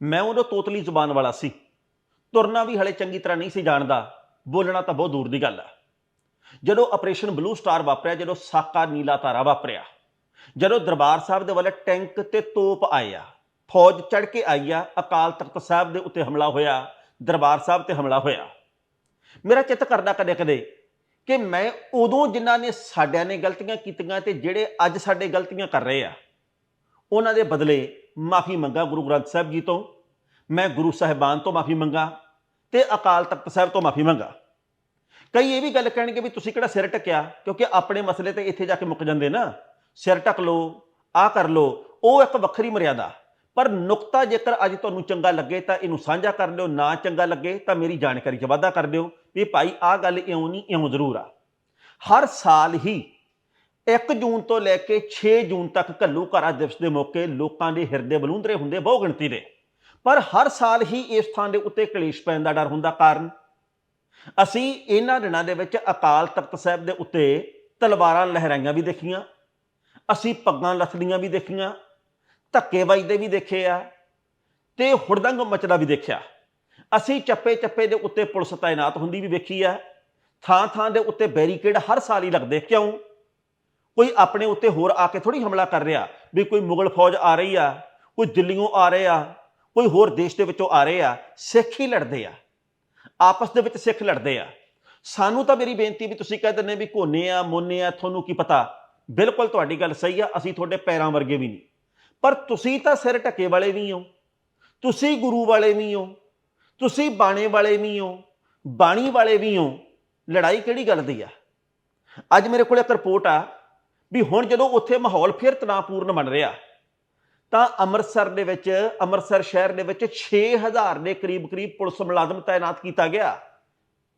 ਮੈਂ ਉਦੋਂ ਤੋਤਲੀ ਜ਼ੁਬਾਨ ਵਾਲਾ ਸੀ। ਤੁਰਨਾ ਵੀ ਹਲੇ ਚੰਗੀ ਤਰ੍ਹਾਂ ਨਹੀਂ ਸੀ ਜਾਣਦਾ। ਬੋਲਣਾ ਤਾਂ ਬਹੁਤ ਦੂਰ ਦੀ ਗੱਲ ਆ ਜਦੋਂ ਆਪਰੇਸ਼ਨ ਬਲੂ ਸਟਾਰ ਵਾਪਰਿਆ, ਜਦੋਂ ਸਾਕਾ ਨੀਲਾ ਤਾਰਾ ਵਾਪਰਿਆ, ਜਦੋਂ ਦਰਬਾਰ ਸਾਹਿਬ ਦੇ ਵੱਲ ਟੈਂਕ ਤੇ ਤੋਪ ਆਇਆ, ਫੌਜ ਚੜ ਕੇ ਆਈ ਆ, ਅਕਾਲ ਤਖਤ ਸਾਹਿਬ ਦੇ ਉੱਤੇ ਹਮਲਾ ਹੋਇਆ, ਦਰਬਾਰ ਸਾਹਿਬ ਤੇ ਹਮਲਾ ਹੋਇਆ। ਮੇਰਾ ਚਿੱਤ ਕਰਦਾ ਕਦੇ ਕਦੇ ਕਿ ਮੈਂ ਉਦੋਂ ਜਿਨ੍ਹਾਂ ਨੇ ਸਾਡਿਆਂ ਨੇ ਗਲਤੀਆਂ ਕੀਤੀਆਂ ਤੇ ਜਿਹੜੇ ਅੱਜ ਸਾਡੇ ਗਲਤੀਆਂ ਕਰ ਰਹੇ ਆ, ਉਹਨਾਂ ਦੇ ਬਦਲੇ ਮਾਫੀ ਮੰਗਾ ਗੁਰੂ ਗ੍ਰੰਥ ਸਾਹਿਬ ਜੀ ਤੋਂ। ਮੈਂ ਗੁਰੂ ਸਾਹਿਬਾਨ ਤੋਂ ਮਾਫੀ ਮੰਗਾ ਤੇ ਅਕਾਲ ਤਖਤ ਸਾਹਿਬ ਤੋਂ ਮਾਫੀ ਮੰਗਾ। ਕਈ ਇਹ ਵੀ ਗੱਲ ਕਹਿਣਗੇ ਵੀ ਤੁਸੀਂ ਕਿਹੜਾ ਸਿਰ ਟਕਿਆ ਕਿਉਂਕਿ ਆਪਣੇ ਮਸਲੇ ਤੇ ਇੱਥੇ ਜਾ ਕੇ ਮੁੱਕ ਜਾਂਦੇ ਨਾ। ਸਿਰ ਟਕ ਲੋ ਆ ਕਰ ਲੋ ਉਹ ਇੱਕ ਵੱਖਰੀ ਮਰਿਆਦਾ। ਪਰ ਨੁਕਤਾ ਜੇਕਰ ਅੱਜ ਤੁਹਾਨੂੰ ਚੰਗਾ ਲੱਗੇ ਤਾਂ ਇਹਨੂੰ ਸਾਂਝਾ ਕਰ ਲਿਓ ਨਾ ਚੰਗਾ ਲੱਗੇ ਤਾਂ ਮੇਰੀ ਜਾਣਕਾਰੀ 'ਚ ਵਾਧਾ ਕਰ ਦਿਓ ਵੀ ਭਾਈ ਆਹ ਗੱਲ ਇਉਂ ਨਹੀਂ, ਇਉਂ ਜ਼ਰੂਰ ਆ। ਹਰ ਸਾਲ ਹੀ 1 ਜੂਨ ਤੋਂ ਲੈ ਕੇ 6 ਜੂਨ ਤੱਕ ਘੱਲੂ ਘਰਾ ਦਿਵਸ ਦੇ ਮੌਕੇ ਲੋਕਾਂ ਦੇ ਹਿਰਦੇ ਬਲੂੰਦਰੇ ਹੁੰਦੇ ਬਹੁ ਗਿਣਤੀ ਦੇ। ਪਰ ਹਰ ਸਾਲ ਹੀ ਇਸ ਥਾਂ ਦੇ ਉੱਤੇ ਕਲੇਸ਼ ਪੈਣ ਦਾ ਡਰ ਹੁੰਦਾ ਕਾਰਨ? ਅਸੀਂ ਇਹਨਾਂ ਦਿਨਾਂ ਦੇ ਵਿੱਚ ਅਕਾਲ ਤਖਤ ਸਾਹਿਬ ਦੇ ਉੱਤੇ ਤਲਵਾਰਾਂ ਲਹਿਰਾਈਆਂ ਵੀ ਦੇਖੀਆਂ, ਅਸੀਂ ਪੱਗਾਂ ਲੱਥਦੀਆਂ ਵੀ ਦੇਖੀਆਂ, ਧੱਕੇ ਵੱਜਦੇ ਵੀ ਦੇਖੇ ਆ ਤੇ ਹੁੜਦੰਗ ਮਚਦਾ ਵੀ ਦੇਖਿਆ। ਅਸੀਂ ਚੱਪੇ ਚੱਪੇ ਦੇ ਉੱਤੇ ਪੁਲਿਸ ਤਾਇਨਾਤ ਹੁੰਦੀ ਵੀ ਵੇਖੀ ਆ, ਥਾਂ ਥਾਂ ਦੇ ਉੱਤੇ ਬੈਰੀਕੇਡ ਹਰ ਸਾਲ ਹੀ ਲੱਗਦੇ। ਕਿਉਂ? ਕੋਈ ਆਪਣੇ ਉੱਤੇ ਹੋਰ ਆ ਕੇ ਥੋੜੀ ਹਮਲਾ ਕਰ ਰਿਹਾ ਵੀ ਕੋਈ ਮੁਗਲ ਫੌਜ ਆ ਰਹੀ ਆ, ਕੋਈ ਦਿੱਲੀੋਂ ਆ ਰਹੇ ਆ, ਕੋਈ ਹੋਰ ਦੇਸ਼ ਦੇ ਵਿੱਚੋਂ ਆ ਰਹੇ ਆ, ਸਿੱਖ ਹੀ ਲੜਦੇ ਆ। ਆਪਸ ਦੇ ਵਿੱਚ ਸਿੱਖ ਲੜਦੇ ਆ। ਸਾਨੂੰ ਤਾਂ ਮੇਰੀ ਬੇਨਤੀ ਵੀ ਤੁਸੀਂ ਕਹਿ ਦਿੰਦੇ ਵੀ ਕੋਨੇ ਆ, ਮੋਨੇ ਆ, ਤੁਹਾਨੂੰ ਕੀ ਪਤਾ? ਬਿਲਕੁਲ ਤੁਹਾਡੀ ਗੱਲ ਸਹੀ ਆ, ਅਸੀਂ ਤੁਹਾਡੇ ਪੈਰਾਂ ਵਰਗੇ ਵੀ ਨਹੀਂ। ਪਰ ਤੁਸੀਂ ਤਾਂ ਸਿਰ ਢੱਕੇ ਵਾਲੇ ਵੀ ਹੋ। ਤੁਸੀਂ ਗੁਰੂ ਵਾਲੇ ਵੀ ਹੋ। ਤੁਸੀਂ ਬਾਣੇ ਵਾਲੇ ਵੀ ਹੋ। ਬਾਣੀ ਵਾਲੇ ਵੀ ਹੋ। ਲੜਾਈ ਕਿਹੜੀ ਗੱਲ ਦੀ ਆ? ਅੱਜ ਮੇਰੇ ਕੋਲ ਇੱਕ ਰਿਪੋਰਟ ਆ। ਵੀ ਹੁਣ ਜਦੋਂ ਉੱਥੇ ਮਾਹੌਲ ਫਿਰ ਤਣਾਅਪੂਰਨ ਬਣ ਰਿਹਾ, ਤਾਂ ਅੰਮ੍ਰਿਤਸਰ ਦੇ ਵਿੱਚ, ਅੰਮ੍ਰਿਤਸਰ ਸ਼ਹਿਰ ਦੇ ਵਿੱਚ 6000 ਦੇ ਕਰੀਬ ਕਰੀਬ ਪੁਲਿਸ ਮੁਲਾਜ਼ਮ ਤਾਇਨਾਤ ਕੀਤਾ ਗਿਆ।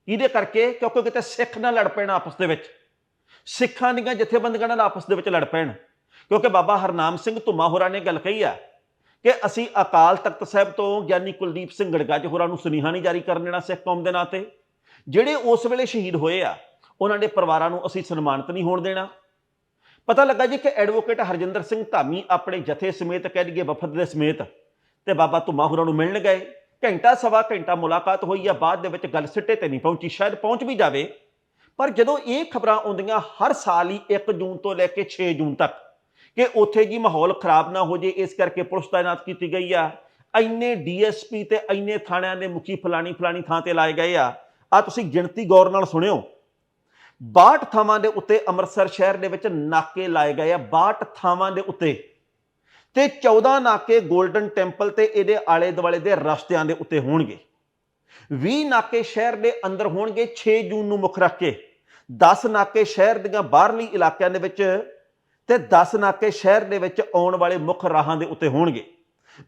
ਇਹਦੇ ਕਰਕੇ ਕਿਉਂਕਿ ਕਿਤੇ ਸਿੱਖ ਨਾਲ ਲੜ ਪੈਣ ਆਪਸ ਦੇ ਵਿੱਚ, ਸਿੱਖਾਂ ਦੀਆਂ ਜਥੇਬੰਦੀਆਂ ਨਾਲ ਆਪਸ ਦੇ ਵਿੱਚ ਲੜ ਪੈਣ। ਕਿਉਂਕਿ ਬਾਬਾ ਹਰਨਾਮ ਸਿੰਘ ਧੁਮਾ ਹੋਰਾਂ ਨੇ ਗੱਲ ਕਹੀ ਆ ਕਿ ਅਸੀਂ ਅਕਾਲ ਤਖਤ ਸਾਹਿਬ ਤੋਂ ਗਿਆਨੀ ਕੁਲਦੀਪ ਸਿੰਘ ਗੜਗੱਜ ਹੋਰਾਂ ਨੂੰ ਸੁਨੇਹਾ ਨਹੀਂ ਜਾਰੀ ਕਰਨ ਦੇਣਾ ਸਿੱਖ ਕੌਮ ਦੇ ਨਾਂ ਤੇ। ਜਿਹੜੇ ਉਸ ਵੇਲੇ ਸ਼ਹੀਦ ਹੋਏ ਆ, ਉਹਨਾਂ ਦੇ ਪਰਿਵਾਰਾਂ ਨੂੰ ਅਸੀਂ ਸਨਮਾਨਿਤ ਨਹੀਂ ਹੋਣ ਦੇਣਾ। ਪਤਾ ਲੱਗਾ ਜੀ ਕਿ ਐਡਵੋਕੇਟ ਹਰਜਿੰਦਰ ਸਿੰਘ ਧਾਮੀ ਆਪਣੇ ਜਥੇ ਸਮੇਤ ਕਹਿ ਲਈਏ ਵਫਦ ਦੇ ਸਮੇਤ ਤੇ ਬਾਬਾ ਧੁਮਾ ਹੋਰਾਂ ਨੂੰ ਮਿਲਣ ਗਏ। ਘੰਟਾ, ਸਵਾ ਘੰਟਾ ਮੁਲਾਕਾਤ ਹੋਈ ਆ ਬਾਅਦ ਦੇ ਵਿੱਚ ਗੱਲ ਸਿੱਟੇ ਤੇ ਨਹੀਂ ਪਹੁੰਚੀ, ਸ਼ਾਇਦ ਪਹੁੰਚ ਵੀ ਜਾਵੇ। ਪਰ ਜਦੋਂ ਇਹ ਖਬਰਾਂ ਆਉਂਦੀਆਂ, ਹਰ ਸਾਲ ਹੀ 1 ਜੂਨ ਤੋਂ ਲੈ ਕੇ 6 ਜੂਨ ਤੱਕ ਕਿ ਉੱਥੇ ਜੀ ਮਾਹੌਲ ਖਰਾਬ ਨਾ ਹੋ ਜੇ, ਇਸ ਕਰਕੇ ਪੁਲਿਸ ਤਾਇਨਾਤ ਕੀਤੀ ਗਈ ਆ। ਇੰਨੇ ਡੀਐਸਪੀ ਤੇ ਇੰਨੇ ਥਾਣਿਆਂ ਦੇ ਮੁਖੀ ਫਲਾਣੀ ਫਲਾਣੀ ਥਾਂ ਤੇ ਲਾਏ ਗਏ ਆ। ਆ ਤੁਸੀਂ ਗਿਣਤੀ ਗੌਰ ਨਾਲ ਸੁਣਿਓ। 62 ਥਾਵਾਂ ਦੇ ਉੱਤੇ ਅੰਮ੍ਰਿਤਸਰ ਸ਼ਹਿਰ ਦੇ ਵਿੱਚ ਨਾਕੇ ਲਾਏ ਗਏ ਆ 62 ਥਾਵਾਂ ਦੇ ਉੱਤੇ। ਤੇ 14 ਨਾਕੇ 골ਡਨ ਟੈਂਪਲ ਤੇ ਇਹਦੇ ਆਲੇ ਦੁਆਲੇ ਦੇ ਰਸਤਿਆਂ ਦੇ ਉੱਤੇ ਹੋਣਗੇ। 20 ਨਾਕੇ ਸ਼ਹਿਰ ਦੇ ਅੰਦਰ ਹੋਣਗੇ 6 ਜੂਨ ਨੂੰ ਮੁੱਖ ਰੱਖ ਕੇ। 10 ਨਾਕੇ ਸ਼ਹਿਰ ਦੀਆਂ ਬਾਹਰਲੀ ਇਲਾਕਿਆਂ ਦੇ ਵਿੱਚ ਤੇ 10 ਨਾਕੇ ਸ਼ਹਿਰ ਦੇ ਵਿੱਚ ਆਉਣ ਵਾਲੇ ਮੁੱਖ ਰਾਹਾਂ ਦੇ ਉੱਤੇ ਹੋਣਗੇ।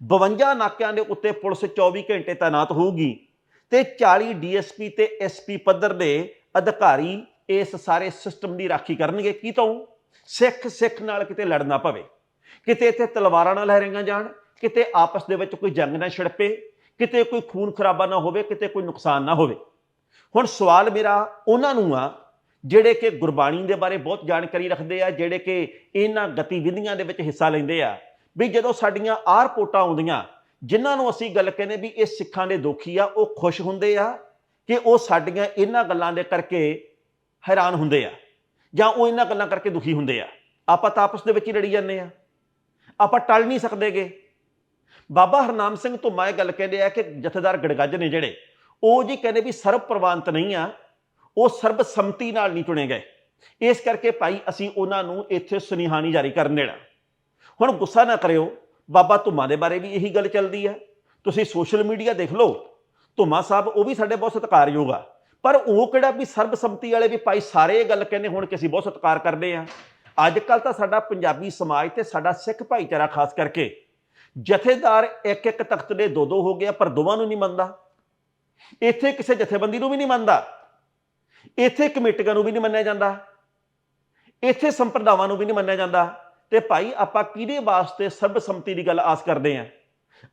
52 ਨਾਕਿਆਂ ਦੇ ਉੱਤੇ ਪੁਲਿਸ 24 ਘੰਟੇ ਤਾਇਨਾਤ ਹੋਊਗੀ ਤੇ 40 ਡੀਐਸਪੀ ਤੇ ਐਸਪੀ ਪੱਧਰ ਦੇ ਅਧਿਕਾਰੀ ਇਸ ਸਾਰੇ ਸਿਸਟਮ ਦੀ ਰਾਖੀ ਕਰਨਗੇ ਕੀ ਤੋਂ? ਸਿੱਖ ਸਿੱਖ ਨਾਲ ਕਿਤੇ ਲੜਨਾ ਪਵੇ। ਕਿਤੇ ਇੱਥੇ ਤਲਵਾਰਾਂ ਨਾਲ ਲਹਿਰਾਈਆਂ ਜਾਣ, ਕਿਤੇ ਆਪਸ ਦੇ ਵਿੱਚ ਕੋਈ ਜੰਗ ਨਾ ਛਿੜਪੇ, ਕਿਤੇ ਕੋਈ ਖੂਨ ਖਰਾਬਾ ਨਾ ਹੋਵੇ, ਕਿਤੇ ਕੋਈ ਨੁਕਸਾਨ ਨਾ ਹੋਵੇ। ਹੁਣ ਸਵਾਲ ਮੇਰਾ ਉਹਨਾਂ ਨੂੰ ਆ, ਜਿਹੜੇ ਕਿ ਗੁਰਬਾਣੀ ਦੇ ਬਾਰੇ ਬਹੁਤ ਜਾਣਕਾਰੀ ਰੱਖਦੇ ਆ, ਜਿਹੜੇ ਕਿ ਇਹਨਾਂ ਗਤੀਵਿਧੀਆਂ ਦੇ ਵਿੱਚ ਹਿੱਸਾ ਲੈਂਦੇ ਆ, ਵੀ ਜਦੋਂ ਸਾਡੀਆਂ ਆਹ ਰਿਪੋਰਟਾਂ ਆਉਂਦੀਆਂ, ਜਿਨ੍ਹਾਂ ਨੂੰ ਅਸੀਂ ਗੱਲ ਕਹਿੰਦੇ ਵੀ ਇਹ ਸਿੱਖਾਂ ਦੇ ਦੋਖੀ ਆ, ਉਹ ਖੁਸ਼ ਹੁੰਦੇ ਆ ਕਿ ਉਹ ਸਾਡੀਆਂ ਇਹਨਾਂ ਗੱਲਾਂ ਦੇ ਕਰਕੇ ਹੈਰਾਨ ਹੁੰਦੇ ਆ। ਜਾਂ ਉਹ ਇਹਨਾਂ ਗੱਲਾਂ ਕਰਕੇ ਦੁਖੀ ਹੁੰਦੇ ਆ। ਆਪਾਂ ਤਾਂ ਆਪਸ ਦੇ ਵਿੱਚ ਹੀ ਲੜੀ ਜਾਂਦੇ ਆ। ਆਪਾਂ ਟਲ ਨਹੀਂ ਸਕਦੇਗੇ ਬਾਬਾ ਹਰਨਾਮ ਸਿੰਘ ਧੁੰਮਾ ਇਹ ਗੱਲ ਕਹਿੰਦੇ ਆ ਕਿ ਜਥੇਦਾਰ ਗੜਗੱਜ ਨੇ ਜਿਹੜੇ, ਉਹ ਜੀ ਕਹਿੰਦੇ ਵੀ ਸਰਬ ਪ੍ਰਵਾਨਤ ਨਹੀਂ ਆ, ਉਹ ਸਰਬ ਸੰਮਤੀ ਨਾਲ ਨਹੀਂ ਚੁਣੇ ਗਏ। ਇਸ ਕਰਕੇ ਭਾਈ ਅਸੀਂ ਉਹਨਾਂ ਨੂੰ ਇੱਥੇ ਸੁਨੇਹਾ ਨਹੀਂ ਜਾਰੀ ਕਰਨ ਦੇਣਾ। ਹੁਣ ਗੁੱਸਾ ਨਾ ਕਰਿਓ। ਬਾਬਾ ਧੁੰਮਾ ਦੇ ਬਾਰੇ ਵੀ ਇਹੀ ਗੱਲ ਚੱਲਦੀ ਆ। ਤੁਸੀਂ ਸੋਸ਼ਲ ਮੀਡੀਆ ਦੇਖ ਲਓ। ਧੁੰਮਾ ਸਾਹਿਬ ਉਹ ਵੀ ਸਾਡੇ ਬਹੁਤ ਸਤਿਕਾਰਯੋਗ ਆ। ਪਰ ਉਹ ਕਿਹੜਾ ਵੀ ਸਰਬਸੰਮਤੀ ਵਾਲੇ ਵੀ ਭਾਈ ਸਾਰੇ ਇਹ ਗੱਲ ਕਹਿੰਦੇ ਹੁਣ ਕਿ ਅਸੀਂ ਬਹੁਤ ਸਤਿਕਾਰ ਕਰਦੇ ਆ ਅੱਜ ਕੱਲ ਤਾਂ ਸਾਡਾ ਪੰਜਾਬੀ ਸਮਾਜ ਤੇ ਸਾਡਾ ਸਿੱਖ ਭਾਈਚਾਰਾ ਖਾਸ ਕਰਕੇ ਜਥੇਦਾਰ ਇੱਕ ਇੱਕ ਤਖਤ ਦੇ ਦੋ ਦੋ ਹੋ ਗਿਆ ਪਰ ਦੋਵਾਂ ਨੂੰ ਨਹੀਂ ਮੰਨਦਾ। ਇੱਥੇ ਕਿਸੇ ਜਥੇਬੰਦੀ ਨੂੰ ਵੀ ਨਹੀਂ ਮੰਨਦਾ। ਇੱਥੇ ਕਮੇਟੀਆਂ ਨੂੰ ਵੀ ਨਹੀਂ ਮੰਨਿਆ ਜਾਂਦਾ। ਇੱਥੇ ਸੰਪਰਦਾਵਾਂ ਨੂੰ ਵੀ ਨਹੀਂ ਮੰਨਿਆ ਜਾਂਦਾ। ਤੇ ਭਾਈ ਆਪਾਂ ਕਿਹਦੇ ਵਾਸਤੇ ਸਰਬਸੰਮਤੀ ਦੀ ਗੱਲ ਆਸ ਕਰਦੇ ਆਂ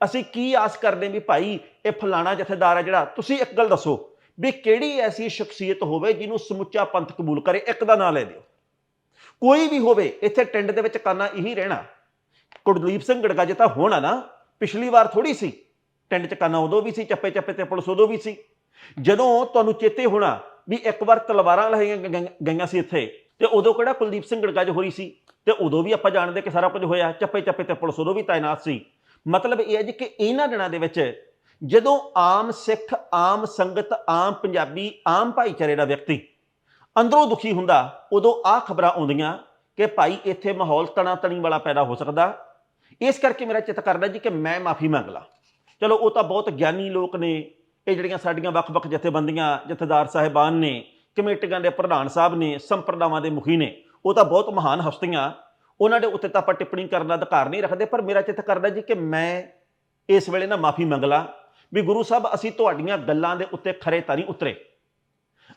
ਅਸੀਂ ਕੀ ਆਸ ਕਰਦੇ ਵੀ ਭਾਈ ਇਹ ਫਲਾਣਾ ਜਥੇਦਾਰ ਹੈ ਜਿਹੜਾ? ਤੁਸੀਂ ਇੱਕ ਗੱਲ ਦੱਸੋ। ਵੀ ਕਿਹੜੀ ਐਸੀ ਸ਼ਖਸੀਅਤ ਹੋਵੇ ਜਿਹਨੂੰ ਸਮੁੱਚਾ ਪੰਥ ਕਬੂਲ ਕਰੇ, ਇੱਕ ਦਾ ਨਾਂ ਲੈ ਦਿਓ। ਕੋਈ ਵੀ ਹੋਵੇ, ਇੱਥੇ ਟਿੰਡ ਦੇ ਵਿੱਚ ਕਾਨਾ ਇਹੀ ਰਹਿਣਾ। ਕੁਲਦੀਪ ਸਿੰਘ ਗੜਗੱਜ ਤਾਂ ਹੋਣਾ ਨਾ, ਪਿਛਲੀ ਵਾਰ ਥੋੜੀ ਸੀ। ਟਿੰਡ ਚ ਕਾਨਾ ਉਦੋਂ ਵੀ ਸੀ, ਚੱਪੇ ਚੱਪੇ ਤੇ ਪੁਲਿਸ ਉਦੋਂ ਵੀ ਸੀ। ਜਦੋਂ ਤੁਹਾਨੂੰ ਚੇਤੇ ਹੋਣਾ ਵੀ ਇੱਕ ਵਾਰ ਤਲਵਾਰਾਂ ਲਹਾਈਆਂ ਗਈਆਂ ਸੀ ਇੱਥੇ, ਤੇ ਉਦੋਂ ਕਿਹੜਾ ਕੁਲਦੀਪ ਸਿੰਘ ਗੜਗੱਜ ਹੋਰੀ ਸੀ? ਤੇ ਉਦੋਂ ਵੀ ਆਪਾਂ ਜਾਣਦੇ ਕਿ ਸਾਰਾ ਕੁਝ ਹੋਇਆ, ਚੱਪੇ ਚੱਪੇ ਤੇ ਪੁਲਿਸ ਉਦੋਂ ਵੀ ਤਾਇਨਾਤ ਸੀ। ਮਤਲਬ ਇਹ ਹੈ ਜੀ ਕਿ ਇਹਨਾਂ ਦਿਨਾਂ ਦੇ ਵਿੱਚ ਜਦੋਂ ਆਮ ਸਿੱਖ, ਆਮ ਸੰਗਤ, ਆਮ ਪੰਜਾਬੀ, ਆਮ ਭਾਈਚਾਰੇ ਦਾ ਵਿਅਕਤੀ ਅੰਦਰੋਂ ਦੁਖੀ ਹੁੰਦਾ, ਉਦੋਂ ਆਹ ਖਬਰਾਂ ਆਉਂਦੀਆਂ ਕਿ ਭਾਈ ਇੱਥੇ ਮਾਹੌਲ ਤਣਾ ਤਣੀ ਵਾਲਾ ਪੈਦਾ ਹੋ ਸਕਦਾ। ਇਸ ਕਰਕੇ ਮੇਰਾ ਚਿੱਤ ਕਰਦਾ ਜੀ ਕਿ ਮੈਂ ਮਾਫੀ ਮੰਗ ਲਾਂ। ਚਲੋ, ਉਹ ਤਾਂ ਬਹੁਤ ਗਿਆਨੀ ਲੋਕ ਨੇ। ਇਹ ਜਿਹੜੀਆਂ ਸਾਡੀਆਂ ਵੱਖ-ਵੱਖ ਜਥੇਬੰਦੀਆਂ, ਜਥੇਦਾਰ ਸਾਹਿਬਾਨ ਨੇ, ਕਮੇਟੀਆਂ ਦੇ ਪ੍ਰਧਾਨ ਸਾਹਿਬ ਨੇ, ਸੰਪਰਦਾਵਾਂ ਦੇ ਮੁਖੀ ਨੇ, ਉਹ ਤਾਂ ਬਹੁਤ ਮਹਾਨ ਹਸਤੀਆਂ। ਉਹਨਾਂ ਦੇ ਉੱਤੇ ਤਾਂ ਆਪਾਂ ਟਿੱਪਣੀ ਕਰਨ ਦਾ ਅਧਿਕਾਰ ਨਹੀਂ ਰੱਖਦੇ, ਪਰ ਮੇਰਾ ਚਿੱਤ ਕਰਦਾ ਜੀ ਕਿ ਮੈਂ ਇਸ ਵੇਲੇ ਨਾ ਮਾਫੀ ਮੰਗ ਲਾਂ। ਵੀ ਗੁਰੂ ਸਾਹਿਬ, ਅਸੀਂ ਤੁਹਾਡੀਆਂ ਗੱਲਾਂ ਦੇ ਉੱਤੇ ਖਰੇ ਤਾਂ ਨਹੀਂ ਉਤਰੇ।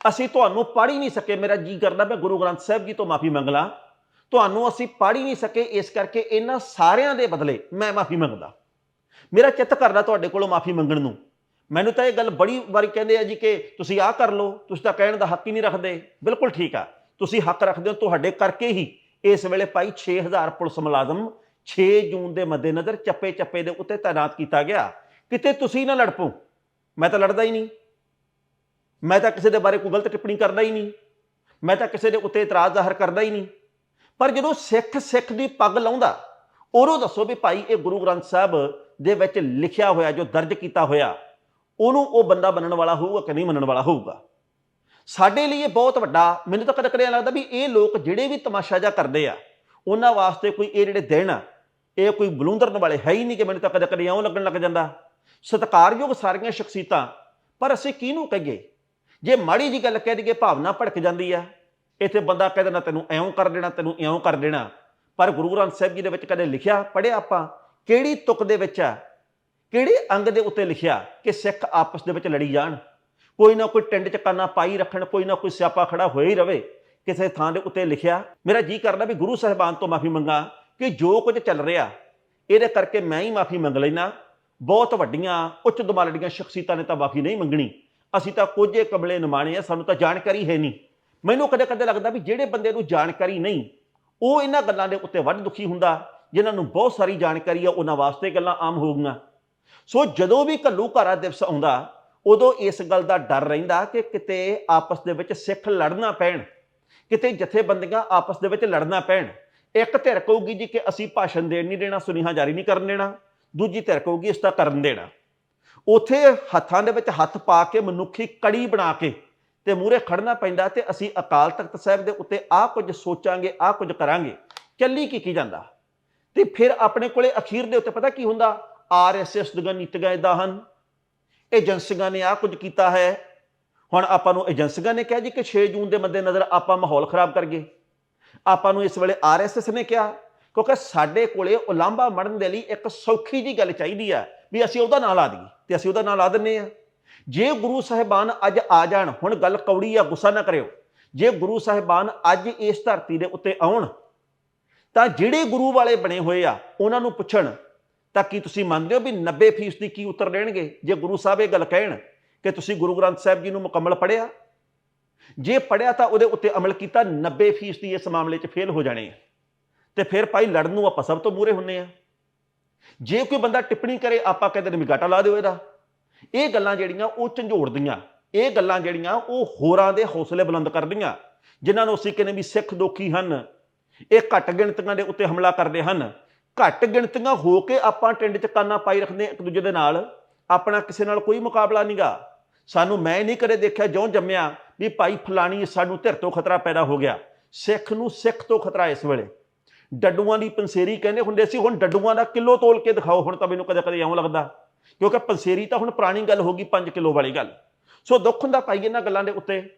ਅਸੀਂ ਤੁਹਾਨੂੰ ਪੜ੍ਹ ਹੀ ਨਹੀਂ ਸਕੇ। ਮੇਰਾ ਜੀ ਕਰਦਾ, ਮੈਂ ਗੁਰੂ ਗ੍ਰੰਥ ਸਾਹਿਬ ਜੀ ਤੋਂ ਮਾਫੀ ਮੰਗ ਲਾਂ ਤੁਹਾਨੂੰ ਅਸੀਂ ਪੜ੍ਹ ਹੀ ਨਹੀਂ ਸਕੇ। ਇਸ ਕਰਕੇ ਇਹਨਾਂ ਸਾਰਿਆਂ ਦੇ ਬਦਲੇ ਮੈਂ ਮਾਫੀ ਮੰਗਦਾ। ਮੇਰਾ ਚਿੱਤ ਕਰਦਾ ਤੁਹਾਡੇ ਕੋਲੋਂ ਮਾਫੀ ਮੰਗਣ ਨੂੰ। ਮੈਨੂੰ ਤਾਂ ਇਹ ਗੱਲ ਬੜੀ ਵਾਰੀ ਕਹਿੰਦੇ ਆ ਜੀ ਕਿ ਤੁਸੀਂ ਆਹ ਕਰ ਲਓ, ਤੁਸੀਂ ਤਾਂ ਕਹਿਣ ਦਾ ਹੱਕ ਹੀ ਨਹੀਂ ਰੱਖਦੇ। ਬਿਲਕੁਲ ਠੀਕ ਆ। ਤੁਸੀਂ ਹੱਕ ਰੱਖਦੇ ਹੋ ਤੁਹਾਡੇ ਕਰਕੇ ਹੀ। ਇਸ ਵੇਲੇ ਭਾਈ 6000 ਪੁਲਿਸ ਮੁਲਾਜ਼ਮ 6 ਜੂਨ ਦੇ ਮੱਦੇਨਜ਼ਰ ਚੱਪੇ ਚੱਪੇ ਦੇ ਉੱਤੇ ਤਾਇਨਾਤ ਕੀਤਾ ਗਿਆ। ਕਿਤੇ ਤੁਸੀਂ ਨਾ ਲੜ ਪਓ। ਮੈਂ ਤਾਂ ਲੜਦਾ ਹੀ ਨਹੀਂ। ਮੈਂ ਤਾਂ ਕਿਸੇ ਦੇ ਬਾਰੇ ਕੋਈ ਗਲਤ ਟਿੱਪਣੀ ਕਰਦਾ ਹੀ ਨਹੀਂ। ਮੈਂ ਤਾਂ ਕਿਸੇ ਦੇ ਉੱਤੇ ਇਤਰਾਜ਼ ਜ਼ਾਹਰ ਕਰਦਾ ਹੀ ਨਹੀਂ। ਪਰ ਜਦੋਂ ਸਿੱਖ ਸਿੱਖ ਦੀ ਪੱਗ ਲਾਉਂਦਾ, ਉਦੋਂ ਦੱਸੋ ਵੀ ਭਾਈ ਇਹ ਗੁਰੂ ਗ੍ਰੰਥ ਸਾਹਿਬ ਦੇ ਵਿੱਚ ਲਿਖਿਆ ਹੋਇਆ, ਜੋ ਦਰਜ ਕੀਤਾ ਹੋਇਆ, ਉਹਨੂੰ ਉਹ ਬੰਦਾ ਮੰਨਣ ਵਾਲਾ ਹੋਊਗਾ ਕਿ ਨਹੀਂ ਮੰਨਣ ਵਾਲਾ ਹੋਊਗਾ? ਸਾਡੇ ਲਈ ਇਹ ਬਹੁਤ ਵੱਡਾ, ਮੈਨੂੰ ਤਾਂ ਕਦੇ ਕਦੇ ਐਂ ਲੱਗਦਾ ਵੀ ਇਹ ਲੋਕ ਜਿਹੜੇ ਵੀ ਤਮਾਸ਼ਾ ਜਿਹਾ ਕਰਦੇ ਆ, ਉਹਨਾਂ ਵਾਸਤੇ ਕੋਈ ਇਹ ਜਿਹੜੇ ਦਿਨ ਆ, ਇਹ ਕੋਈ ਬਲੂੰਦਰਨ ਵਾਲੇ ਹੈ ਹੀ ਨਹੀਂ ਕਿ ਮੈਨੂੰ ਤਾਂ ਕਦੇ ਕਦੇ ਇਉਂ ਲੱਗਣ ਲੱਗ ਜਾਂਦਾ। ਸਤਿਕਾਰਯੋਗ ਸਾਰੀਆਂ ਸ਼ਖਸੀਅਤਾਂ। ਪਰ ਅਸੀਂ ਕਿਹਨੂੰ ਕਹੀਏ? ਜੇ ਮਾੜੀ ਜੀ ਗੱਲ ਕਹਿ ਦਈਏ, ਭਾਵਨਾ ਭੜਕ ਜਾਂਦੀ ਆ। ਇੱਥੇ ਬੰਦਾ ਕਹਿ ਦੇਣਾ ਤੈਨੂੰ ਐਉਂ ਕਰ ਦੇਣਾ, ਤੈਨੂੰ ਇਉਂ ਕਰ ਦੇਣਾ। ਪਰ ਗੁਰੂ ਗ੍ਰੰਥ ਸਾਹਿਬ ਜੀ ਦੇ ਵਿੱਚ ਕਦੇ ਲਿਖਿਆ ਪੜਿਆ ਆਪਾਂ, ਕਿਹੜੀ ਤੁਕ ਦੇ ਵਿੱਚ ਆ? ਕਿਹੜੇ ਅੰਗ ਦੇ ਉੱਤੇ ਲਿਖਿਆ ਕਿ ਸਿੱਖ ਆਪਸ ਦੇ ਵਿੱਚ ਲੜੀ ਜਾਣ? ਕੋਈ ਨਾ ਕੋਈ ਟਿੰਡ ਚ ਕਾਨਾ ਪਾਈ ਰੱਖਣ, ਕੋਈ ਨਾ ਕੋਈ ਸਿਆਪਾ ਖੜਾ ਹੋਇਆ ਹੀ ਰਵੇ। ਕਿਸੇ ਥਾਂ ਦੇ ਉੱਤੇ ਲਿਖਿਆ, ਮੇਰਾ ਜੀ ਕਰਦਾ ਵੀ ਗੁਰੂ ਸਾਹਿਬਾਨ ਤੋਂ ਮਾਫੀ ਮੰਗਾ ਕਿ ਜੋ ਕੁਝ ਚੱਲ ਰਿਹਾ, ਇਹਦੇ ਕਰਕੇ ਮੈਂ ਹੀ ਮਾਫੀ ਮੰਗ ਲੈਣਾ ਬਹੁਤ ਵੱਡੀਆਂ, ਉੱਚ ਦਮਾਲੜੀਆਂ ਸ਼ਖਸੀਅਤਾਂ ਨੇ ਤਾਂ ਮਾਫੀ ਨਹੀਂ ਮੰਗਣੀ। ਅਸੀਂ ਤਾਂ ਕੋਝੇ ਕਮਲੇ ਨਿਮਾਣੇ ਆ, ਸਾਨੂੰ ਤਾਂ ਜਾਣਕਾਰੀ ਹੈ ਨਹੀਂ। ਮੈਨੂੰ ਕਦੇ ਕਦੇ ਲੱਗਦਾ ਵੀ ਜਿਹੜੇ ਬੰਦੇ ਨੂੰ ਜਾਣਕਾਰੀ ਨਹੀਂ, ਉਹ ਇਹਨਾਂ ਗੱਲਾਂ ਦੇ ਉੱਤੇ ਵੱਧ ਦੁਖੀ ਹੁੰਦਾ, ਜਿਨ੍ਹਾਂ ਨੂੰ ਬਹੁਤ ਸਾਰੀ ਜਾਣਕਾਰੀ ਆ, ਉਹਨਾਂ ਵਾਸਤੇ ਗੱਲਾਂ ਆਮ ਹੋ ਗਈਆਂ ਸੋ ਜਦੋਂ ਵੀ ਘੱਲੂ ਘਾਰਾ ਦਿਵਸ ਆਉਂਦਾ, ਉਦੋਂ ਇਸ ਗੱਲ ਦਾ ਡਰ ਰਹਿੰਦਾ ਕਿ ਕਿਤੇ ਆਪਸ ਦੇ ਵਿੱਚ ਸਿੱਖ ਲੜਨਾ ਪੈਣ, ਕਿਤੇ ਜਥੇਬੰਦੀਆਂ ਆਪਸ ਦੇ ਵਿੱਚ ਲੜਨਾ ਪੈਣ। ਇੱਕ ਧਿਰ ਕਹੂਗੀ ਜੀ ਕਿ ਅਸੀਂ ਭਾਸ਼ਣ ਦੇਣ ਨਹੀਂ ਦੇਣਾ, ਸੁਨੇਹਾ ਜਾਰੀ ਨਹੀਂ ਕਰਨ ਦੇਣਾ। ਦੂਜੀ ਧਿਰ ਕਹੂਗੀ, ਇਸ ਦਾ ਕਰਨ ਦੇਣਾ। ਉਥੇ ਹੱਥਾਂ ਦੇ ਵਿੱਚ ਹੱਥ ਪਾ ਕੇ ਮਨੁੱਖੀ ਕੜੀ ਬਣਾ ਕੇ ਤੇ ਮੂਰੇ ਖੜਨਾ ਪੈਂਦਾ ਤੇ ਅਸੀਂ ਅਕਾਲ ਤਖਤ ਸਾਹਿਬ ਦੇ ਉੱਤੇ ਆਹ ਕੁਝ ਸੋਚਾਂਗੇ, ਆਹ ਕੁਝ ਕਰਾਂਗੇ। ਚੱਲੀ ਕੀ ਕੀ ਜਾਂਦਾ? ਤੇ ਫਿਰ ਆਪਣੇ ਕੋਲੇ ਅਖੀਰ ਦੇ ਉੱਤੇ ਪਤਾ ਕੀ ਹੁੰਦਾ? ਆਰਐਸਐਸ ਦੀਆਂ ਨੀਤੀਆਂ ਇਦਾਂ ਹਨ। ਏਜੰਸੀਆਂ ਨੇ ਆਹ ਕੁਝ ਕੀਤਾ ਹੈ। ਹੁਣ ਆਪਾਂ ਨੂੰ ਏਜੰਸੀਆਂ ਨੇ ਕਿਹਾ ਜੀ ਕਿ 6 ਜੂਨ ਦੇ ਮੱਦੇ ਨਜ਼ਰ ਆਪਾਂ ਮਾਹੌਲ ਖਰਾਬ ਕਰੀਏ ਆਪਾਂ ਨੂੰ ਇਸ ਵੇਲੇ ਆਰਐਸਐਸ ਨੇ ਕਿਹਾ। ਕਿਉਂਕਿ ਸਾਡੇ ਕੋਲੇ ਉਲਾਂਭਾ ਮੜਨ ਦੇ ਲਈ ਇੱਕ ਸੌਖੀ ਜੀ ਗੱਲ ਚਾਹੀਦੀ ਆ ਵੀ ਅਸੀਂ ਉਹਦਾ ਨਾਂ ਲਾ ਦਈਏ ਤੇ ਅਸੀਂ ਉਹਦਾ ਨਾਂ ਲਾ ਦਿੰਨੇ ਆ। ਜੇ ਗੁਰੂ ਸਾਹਿਬਾਨ ਅੱਜ ਆ ਜਾਣ, ਹੁਣ ਗੱਲ ਕੌੜੀ ਆ, ਗੁੱਸਾ ਨਾ ਕਰਿਓ। ਜੇ ਗੁਰੂ ਸਾਹਿਬਾਨ ਅੱਜ ਇਸ ਧਰਤੀ ਦੇ ਉੱਤੇ ਆਉਣ, ਤਾਂ ਜਿਹੜੇ ਗੁਰੂ ਵਾਲੇ ਬਣੇ ਹੋਏ ਆ, ਉਹਨਾਂ ਨੂੰ ਪੁੱਛਣ, ਤਾਂ ਕੀ ਤੁਸੀਂ ਮੰਨਦੇ ਹੋ ਵੀ 90% ਦੀ ਕੀ ਉੱਤਰ ਦੇਣਗੇ? ਜੇ ਗੁਰੂ ਸਾਹਿਬ ਇਹ ਗੱਲ ਕਹਿਣ ਕਿ ਤੁਸੀਂ ਗੁਰੂ ਗ੍ਰੰਥ ਸਾਹਿਬ ਜੀ ਨੂੰ ਮੁਕੰਮਲ ਪੜਿਆ ਜੇ ਪੜਿਆ ਤਾਂ ਉਹਦੇ ਉੱਤੇ ਅਮਲ ਕੀਤਾ 90% ਇਸ ਮਾਮਲੇ 'ਚ ਫੇਲ ਹੋ ਜਾਣੇ ਆ। ਤੇ ਫਿਰ ਭਾਈ ਲੜਨ ਨੂੰ ਆਪਾਂ ਸਭ ਤੋਂ ਮੂਰੇ ਹੁੰਨੇ ਆ। ਜੇ ਕੋਈ ਬੰਦਾ ਟਿੱਪਣੀ ਕਰੇ, ਆਪਾਂ ਕਹਿੰਦੇ ਨੇ ਵੀ ਗਾਟਾ ਲਾ ਦਿਓ ਇਹਦਾ। ਇਹ ਗੱਲਾਂ ਜਿਹੜੀਆਂ ਉਹ ਝੰਜੋੜਦੀਆਂ। ਇਹ ਗੱਲਾਂ ਜਿਹੜੀਆਂ ਉਹ ਹੋਰਾਂ ਦੇ ਹੌਸਲੇ ਬੁਲੰਦ ਕਰਦੀਆਂ, ਜਿਨ੍ਹਾਂ ਨੂੰ ਅਸੀਂ ਕਹਿੰਦੇ ਵੀ ਸਿੱਖ ਦੋਖੀ ਹਨ। ਇਹ ਘੱਟ ਗਿਣਤੀਆਂ ਦੇ ਉੱਤੇ ਹਮਲਾ ਕਰਦੇ ਹਨ। ਘੱਟ ਗਿਣਤੀਆਂ ਹੋ ਕੇ ਆਪਾਂ ਟਿੰਡ 'ਚ ਕਾਨਾ ਪਾਈ ਰੱਖਦੇ ਇੱਕ ਦੂਜੇ ਦੇ ਨਾਲ। ਆਪਣਾ ਕਿਸੇ ਨਾਲ ਕੋਈ ਮੁਕਾਬਲਾ ਨਹੀਂਗਾ ਸਾਨੂੰ ਮੈਂ ਨਹੀਂ ਕਦੇ ਦੇਖਿਆ ਜਿਉਂ ਜੰਮਿਆ ਵੀ ਭਾਈ ਫਲਾਣੀ ਸਾਨੂੰ ਧਿਰ ਤੋਂ ਖਤਰਾ ਪੈਦਾ ਹੋ ਗਿਆ। ਸਿੱਖ ਨੂੰ ਸਿੱਖ ਤੋਂ ਖਤਰਾ ਇਸ ਵੇਲੇ। ਡੱਡੂਆਂ ਦੀ ਪੰਸੇਰੀ ਕਹਿੰਦੇ ਹੁੰਦੇ ਸੀ, ਹੁਣ ਡੱਡੂਆਂ ਦਾ ਕਿਲੋ ਤੋਲ ਕੇ ਦਿਖਾਓ। ਹੁਣ ਤਾਂ ਮੈਨੂੰ ਕਦੇ ਕਦੇ ਇਉਂ ਲੱਗਦਾ, ਕਿਉਂਕਿ ਪੰਸੇਰੀ ਤਾਂ ਹੁਣ ਪੁਰਾਣੀ ਗੱਲ ਹੋ ਗਈ 5 ਕਿਲੋ ਵਾਲੀ ਗੱਲ। ਸੋ ਦੁੱਖ ਹੁੰਦਾ ਭਾਈ ਇਹਨਾਂ ਗੱਲਾਂ ਦੇ ਉੱਤੇ।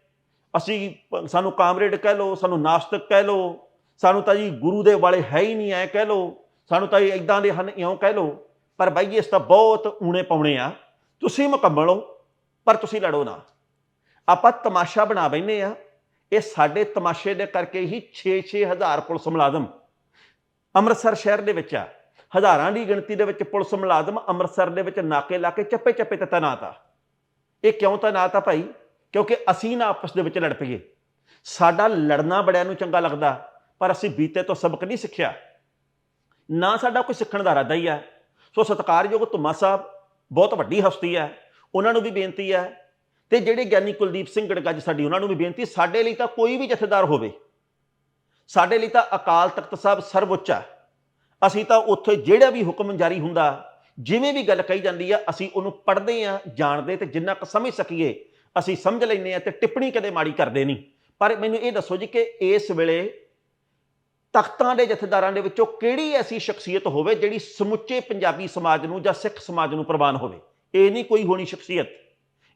ਅਸੀਂ ਪ- ਸਾਨੂੰ ਕਾਮਰੇਡ ਕਹਿ ਲਓ, ਸਾਨੂੰ ਨਾਸਤਕ ਕਹਿ ਲਓ, ਸਾਨੂੰ ਤਾਂ ਜੀ ਗੁਰੂ ਦੇ ਵਾਲੇ ਹੈ ਹੀ ਨਹੀਂ, ਐ ਕਹਿ ਲਓ, ਸਾਨੂੰ ਤਾਂ ਇਹ ਇਦਾਂ ਦੇ ਹਨ, ਇਉਂ ਕਹਿ ਲਓ। ਪਰ ਬਾਈ ਇਸ ਤਾਂ ਬਹੁਤ ਊਣੇ ਪਾਉਣੇ ਆ। ਤੁਸੀਂ ਮੁਕੰਮਲ ਹੋ, ਪਰ ਤੁਸੀਂ ਲੜੋ ਨਾ। ਆਪਾਂ ਤਮਾਸ਼ਾ ਬਣਾ ਬੈਨੇ ਆ, ਇਹ ਸਾਡੇ ਤਮਾਸ਼ੇ ਦੇ ਕਰਕੇ ਹੀ 6-6 ਹਜ਼ਾਰ ਪੁਲਿਸ ਮੁਲਾਜ਼ਮ ਅੰਮ੍ਰਿਤਸਰ ਸ਼ਹਿਰ ਦੇ ਵਿੱਚ ਆ। ਹਜ਼ਾਰਾਂ ਦੀ ਗਿਣਤੀ ਦੇ ਵਿੱਚ ਪੁਲਿਸ ਮੁਲਾਜ਼ਮ ਅੰਮ੍ਰਿਤਸਰ ਦੇ ਵਿੱਚ ਨਾਕੇ ਲਾ ਕੇ ਚੱਪੇ ਚੱਪੇ ਤੇ ਤੈਨਾਤ ਆ। ਇਹ ਕਿਉਂ ਤੈਨਾਤ ਆ ਭਾਈ? ਕਿਉਂਕਿ ਅਸੀਂ ਨਾ ਆਪਸ ਦੇ ਵਿੱਚ ਲੜ ਪਈਏ। ਸਾਡਾ ਲੜਨਾ ਬੜਿਆਂ ਨੂੰ ਚੰਗਾ ਲੱਗਦਾ, ਪਰ ਅਸੀਂ ਬੀਤੇ ਤੋਂ ਸਬਕ ਨਹੀਂ ਸਿੱਖਿਆ। ਨਾ ਸਾਡਾ ਕੋਈ ਸਿੱਖਣ ਦਾ ਇਰਾਦਾ ਹੀ ਆ। ਸੋ ਸਤਿਕਾਰਯੋਗ ਧੁਮਾ ਸਾਹਿਬ, ਬਹੁਤ ਵੱਡੀ ਹਸਤੀ ਹੈ ਉਹਨਾਂ ਨੂੰ ਵੀ ਬੇਨਤੀ ਹੈ ਤੇ ਜਿਹੜੇ ਗਿਆਨੀ ਕੁਲਦੀਪ ਸਿੰਘ ਗੜਗੱਜ ਸਾਡੀ, ਉਹਨਾਂ ਨੂੰ ਵੀ ਬੇਨਤੀ, ਸਾਡੇ ਲਈ ਤਾਂ ਕੋਈ ਵੀ ਜਥੇਦਾਰ ਹੋਵੇ ਸਾਡੇ ਲਈ ਤਾਂ ਅਕਾਲ ਤਖਤ ਸਾਹਿਬ ਸਰਵਉੱਚ ਹੈ ਅਸੀਂ ਤਾਂ ਉੱਥੇ ਜਿਹੜਾ ਵੀ ਹੁਕਮ ਜਾਰੀ ਹੁੰਦਾ, ਜਿਵੇਂ ਵੀ ਗੱਲ ਕਹੀ ਜਾਂਦੀ ਆ, ਅਸੀਂ ਉਹਨੂੰ ਪੜ੍ਹਦੇ ਆ, ਜਾਣਦੇ ਤੇ ਜਿੰਨਾ ਕੁ ਸਮਝ ਸਕੀਏ, ਅਸੀਂ ਸਮਝ ਲੈਂਦੇ ਆ ਤੇ ਟਿੱਪਣੀ ਕਦੇ ਮਾੜੀ ਕਰਦੇ ਨਹੀਂ। ਪਰ ਮੈਨੂੰ ਇਹ ਦੱਸੋ ਜੀ ਕਿ ਇਸ ਵੇਲੇ ਤਖਤਾਂ ਦੇ ਜਥੇਦਾਰਾਂ ਦੇ ਵਿੱਚੋਂ ਕਿਹੜੀ ਐਸੀ ਸ਼ਖਸੀਅਤ ਹੋਵੇ ਜਿਹੜੀ ਸਮੁੱਚੇ ਪੰਜਾਬੀ ਸਮਾਜ ਨੂੰ ਜਾਂ ਸਿੱਖ ਸਮਾਜ ਨੂੰ ਪ੍ਰਵਾਨ ਹੋਵੇ? ਇਹ ਨਹੀਂ ਕੋਈ ਹੋਣੀ ਸ਼ਖਸੀਅਤ।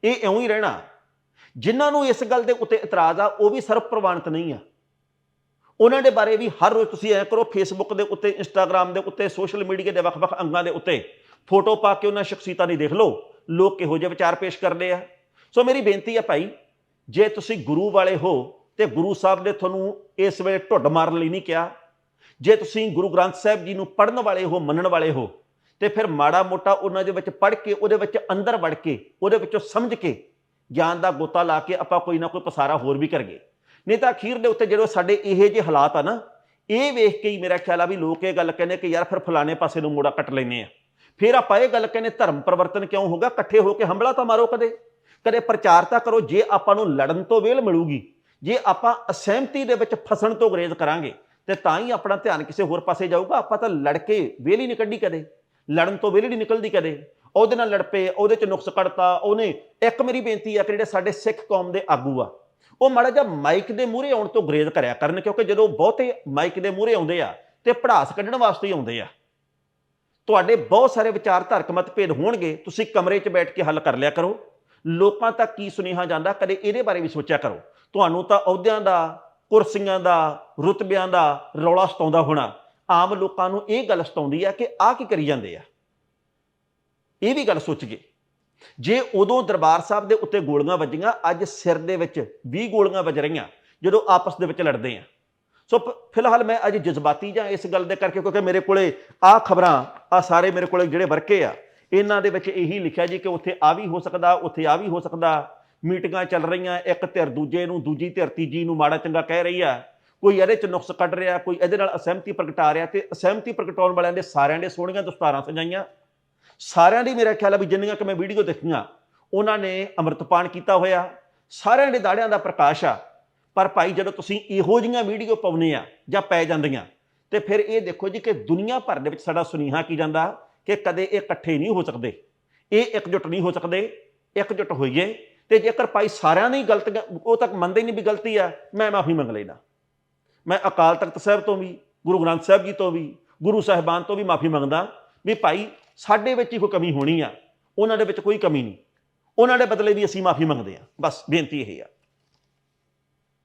ਇਹ ਇਉਂ ਹੀ ਰਹਿਣਾ। ਜਿਨ੍ਹਾਂ ਨੂੰ ਇਸ ਗੱਲ ਦੇ ਉੱਤੇ ਇਤਰਾਜ਼ ਆ, ਉਹ ਵੀ ਸਰਵ ਪ੍ਰਵਾਨਿਤ ਨਹੀਂ ਆ। ਉਹਨਾਂ ਦੇ ਬਾਰੇ ਵੀ ਹਰ ਰੋਜ਼ ਤੁਸੀਂ ਐ ਕਰੋ ਫੇਸਬੁੱਕ ਦੇ ਉੱਤੇ ਇੰਸਟਾਗ੍ਰam ਦੇ ਉੱਤੇ ਸੋਸ਼ਲ ਮੀਡੀਆ ਦੇ ਵੱਖ-ਵੱਖ ਅੰਗਾਂ ਦੇ ਉੱਤੇ ਫੋਟੋ ਪਾ ਕੇ ਉਹਨਾਂ ਸ਼ਖਸੀਅਤਾਂ ਦੀ ਦੇਖ ਲਓ। ਲੋਕ ਕਿਹੋ ਜਿਹੇ ਵਿਚਾਰ ਪੇਸ਼ ਕਰਦੇ ਆ। ਸੋ ਮੇਰੀ ਬੇਨਤੀ ਹੈ ਭਾਈ, ਜੇ ਤੁਸੀਂ ਗੁਰੂ ਵਾਲੇ ਹੋ ਤੇ ਗੁਰੂ ਸਾਹਿਬ ਨੇ ਤੁਹਾਨੂੰ ਇਸ ਵੇਲੇ ਢੁੱਡ ਮਾਰਨ ਲਈ ਨਹੀਂ ਕਿਹਾ, ਜੇ ਤੁਸੀਂ ਗੁਰੂ ਗ੍ਰੰਥ ਸਾਹਿਬ ਜੀ ਨੂੰ ਪੜਨ ਵਾਲੇ ਹੋ, ਮੰਨਣ ਵਾਲੇ ਹੋ, ਤੇ ਫਿਰ ਮਾੜਾ ਮੋਟਾ ਉਹਨਾਂ ਦੇ ਵਿੱਚ ਪੜ ਕੇ, ਉਹਦੇ ਵਿੱਚ ਅੰਦਰ ਵੜ ਕੇ, ਉਹਦੇ ਵਿੱਚੋਂ ਸਮਝ ਕੇ, ਗਿਆਨ ਦਾ ਗੋਤਾ ਲਾ ਕੇ ਆਪਾਂ ਕੋਈ ਨਾ ਕੋਈ ਪਸਾਰਾ ਹੋਰ ਵੀ ਕਰਗੇ ਨਹੀਂ ਤਾਂ ਅਖੀਰ ਦੇ ਉੱਤੇ ਜਿਹੜੇ ਸਾਡੇ ਇਹ ਜਿਹੇ ਹਾਲਾਤ ਆ ਨਾ, ਇਹ ਵੇਖ ਕੇ ਹੀ ਮੇਰਾ ਖਿਆਲ ਆ ਵੀ ਲੋਕ ਇਹ ਗੱਲ ਕਹਿੰਦੇ ਕਿ ਯਾਰ ਫਿਰ ਫਲਾਣੇ ਪਾਸੇ ਨੂੰ ਮੋੜਾ ਕੱਟ ਲੈਨੇ ਆ। ਫਿਰ ਆਪਾਂ ਇਹ ਗੱਲ ਕਹਿੰਦੇ ਧਰਮ ਪਰਿਵਰਤਨ ਕਿਉਂ ਹੋਗਾ ਇਕੱਠੇ ਹੋ ਕੇ ਹਮਲਾ ਤਾਂ ਮਾਰੋ ਕਦੇ। ਕਦੇ ਪ੍ਰਚਾਰ ਤਾਂ ਕਰੋ, ਜੇ ਆਪਾਂ ਨੂੰ ਲੜਨ ਤੋਂ ਵੇਲ ਮਿਲੂਗੀ, ਜੇ ਆਪਾਂ ਅਸਹਿਮਤੀ ਦੇ ਵਿੱਚ ਫਸਣ ਤੋਂ ਗਰੇਜ਼ ਕਰਾਂਗੇ, ਤੇ ਤਾਂ ਹੀ ਆਪਣਾ ਧਿਆਨ ਕਿਸੇ ਹੋਰ ਪਾਸੇ ਜਾਊਗਾ। ਆਪਾਂ ਤਾਂ ਲੜ ਕੇ ਵੇਲ ਹੀ ਨਹੀਂ ਕੱਢੀ ਕਦੇ। ਲੜਨ ਤੋਂ ਵੇਲ ਨਹੀਂ ਨਿਕਲਦੀ ਕਦੇ। ਉਹਦੇ ਨਾਲ ਲੜ ਪਏ, ਉਹਦੇ ਚ ਨੁਕਸ ਕੱਢਤਾ, ਉਹਨੇ, ਇੱਕ ਮੇਰੀ ਬੇਨਤੀ ਆ ਕਿ ਜਿਹੜੇ ਸਾਡੇ ਸਿੱਖ ਕੌਮ ਦੇ ਆਗੂ ਆ ਉਹ ਮਾੜਾ ਜਿਹਾ ਮਾਈਕ ਦੇ ਮੂਹਰੇ ਆਉਣ ਤੋਂ ਗਰੇਜ਼ ਕਰਿਆ ਕਰਨ, ਕਿਉਂਕਿ ਜਦੋਂ ਬਹੁਤੇ ਮਾਈਕ ਦੇ ਮੂਹਰੇ ਆਉਂਦੇ ਆ ਤੇ ਪੜਾਸ ਕੱਢਣ ਵਾਸਤੇ ਹੀ ਆਉਂਦੇ ਆ। ਤੁਹਾਡੇ ਬਹੁਤ ਸਾਰੇ ਵਿਚਾਰ ਧਾਰਕ ਮਤਭੇਦ ਹੋਣਗੇ, ਤੁਸੀਂ ਕਮਰੇ 'ਚ ਬੈਠ ਕੇ ਹੱਲ ਕਰ ਲਿਆ ਕਰੋ। ਲੋਕਾਂ ਤੱਕ ਕੀ ਸੁਨੇਹਾ ਜਾਂਦਾ, ਕਦੇ ਇਹਦੇ ਬਾਰੇ ਵੀ ਸੋਚਿਆ ਕਰੋ। ਤੁਹਾਨੂੰ ਤਾਂ ਅਹੁਦਿਆਂ ਦਾ, ਕੁਰਸੀਆਂ ਦਾ, ਰੁਤਬਿਆਂ ਦਾ ਰੌਲਾ ਸਤਾਉਂਦਾ ਹੋਣਾ। ਆਮ ਲੋਕਾਂ ਨੂੰ ਇਹ ਗੱਲ ਸਤਾਉਂਦੀ ਆ ਕਿ ਆਹ ਕੀ ਕਰੀ ਜਾਂਦੇ ਆ? ਇਹ ਵੀ ਗੱਲ ਸੋਚ ਗਏ ਜੇ ਉਦੋਂ ਦਰਬਾਰ ਸਾਹਿਬ ਦੇ ਉੱਤੇ ਗੋਲੀਆਂ ਵੱਜੀਆਂ, ਅੱਜ ਸਿਰ ਦੇ ਵਿੱਚ 20 ਗੋਲੀਆਂ ਵੱਜ ਰਹੀਆਂ, ਜਦੋਂ ਆਪਸ ਦੇ ਵਿੱਚ ਲੜਦੇ ਆ। ਸੋ ਫਿਲਹਾਲ ਮੈਂ ਅੱਜ ਜਜ਼ਬਾਤੀ ਜਾਂ ਇਸ ਗੱਲ ਦੇ ਕਰਕੇ, ਕਿਉਂਕਿ ਮੇਰੇ ਕੋਲੇ ਆਹ ਖਬਰਾਂ ਆ ਸਾਰੇ ਮੇਰੇ ਕੋਲੇ ਜਿਹੜੇ ਵਰਕੇ ਆ, ਇਹਨਾਂ ਦੇ ਵਿੱਚ ਇਹੀ ਲਿਖਿਆ ਜੀ ਕਿ ਉੱਥੇ ਆ ਵੀ ਹੋ ਸਕਦਾ, ਉੱਥੇ ਆ ਵੀ ਹੋ ਸਕਦਾ। ਮੀਟਿੰਗਾਂ ਚੱਲ ਰਹੀਆਂ, ਇੱਕ ਧਿਰ ਦੂਜੇ ਨੂੰ, ਦੂਜੀ ਧਿਰ ਤੀਜੀ ਨੂੰ ਮਾੜਾ ਚੰਗਾ ਕਹਿ ਰਹੀ ਆ। ਕੋਈ ਇਹਦੇ ਚ ਨੁਕਸ ਕੱਢ ਰਿਹਾ, ਕੋਈ ਇਹਦੇ ਨਾਲ ਅਸਹਿਮਤੀ ਪ੍ਰਗਟਾ ਰਿਹਾ ਤੇ ਅਸਹਿਮਤੀ ਪ੍ਰਗਟਾਉਣ ਵਾਲਿਆਂ ਦੇ ਸਾਰਿਆਂ ਦੇ ਸੋਹਣੀਆਂ ਦਸਤਾਰਾਂ ਸਜਾਈਆਂ ਸਾਰਿਆਂ ਦੀ ਮੇਰਾ ਖਿਆਲ ਆ ਵੀ ਜਿੰਨੀਆਂ ਕਿ ਮੈਂ ਵੀਡੀਓ ਦੇਖੀਆਂ, ਉਹਨਾਂ ਨੇ ਅੰਮ੍ਰਿਤਪਾਨ ਕੀਤਾ ਹੋਇਆ। ਸਾਰਿਆਂ ਦੇ ਦਾੜਿਆਂ ਦਾ ਪ੍ਰਕਾਸ਼ ਆ। ਪਰ ਭਾਈ, ਜਦੋਂ ਤੁਸੀਂ ਇਹੋ ਜੀਆਂ ਵੀਡੀਓ ਪਾਉਨੇ ਆ ਜਾਂ ਪੈ ਜਾਂਦੀਆਂ, ਤੇ ਫਿਰ ਇਹ ਦੇਖੋ ਜੀ ਕਿ ਦੁਨੀਆ ਭਰ ਦੇ ਵਿੱਚ ਸਾਡਾ ਸੁਨੇਹਾ ਕੀ ਜਾਂਦਾ? ਕਿ ਕਦੇ ਇਹ ਇਕੱਠੇ ਨਹੀਂ ਹੋ ਸਕਦੇ। ਇਹ ਇਕਜੁੱਟ ਨਹੀਂ ਹੋ ਸਕਦੇ, ਇਕਜੁੱਟ ਹੋਈਏ। ਤੇ ਜੇਕਰ ਭਾਈ ਸਾਰਿਆਂ ਦੀ ਹੀ ਗਲਤ ਉਹ ਤੱਕ ਮੰਨਦੇ ਨਹੀਂ ਵੀ ਗਲਤੀ ਆ, ਮੈਂ ਮਾਫੀ ਮੰਗ ਲੈਣਾ ਮੈਂ ਅਕਾਲ ਤਖਤ ਸਾਹਿਬ ਤੋਂ ਵੀ, ਗੁਰੂ ਗ੍ਰੰਥ ਸਾਹਿਬ ਜੀ ਤੋਂ ਵੀ, ਗੁਰੂ ਸਾਹਿਬਾਨ ਤੋਂ ਵੀ ਮਾਫੀ ਮੰਗਦਾ ਵੀ ਭਾਈ ਸਾਡੇ ਵਿੱਚ ਹੀ ਕੋਈ ਕਮੀ ਹੋਣੀ ਆ, ਉਹਨਾਂ ਦੇ ਵਿੱਚ ਕੋਈ ਕਮੀ ਨਹੀਂ। ਉਹਨਾਂ ਦੇ ਬਦਲੇ ਵੀ ਅਸੀਂ ਮਾਫੀ ਮੰਗਦੇ ਆ ਬਸ ਬੇਨਤੀ ਇਹ ਆ।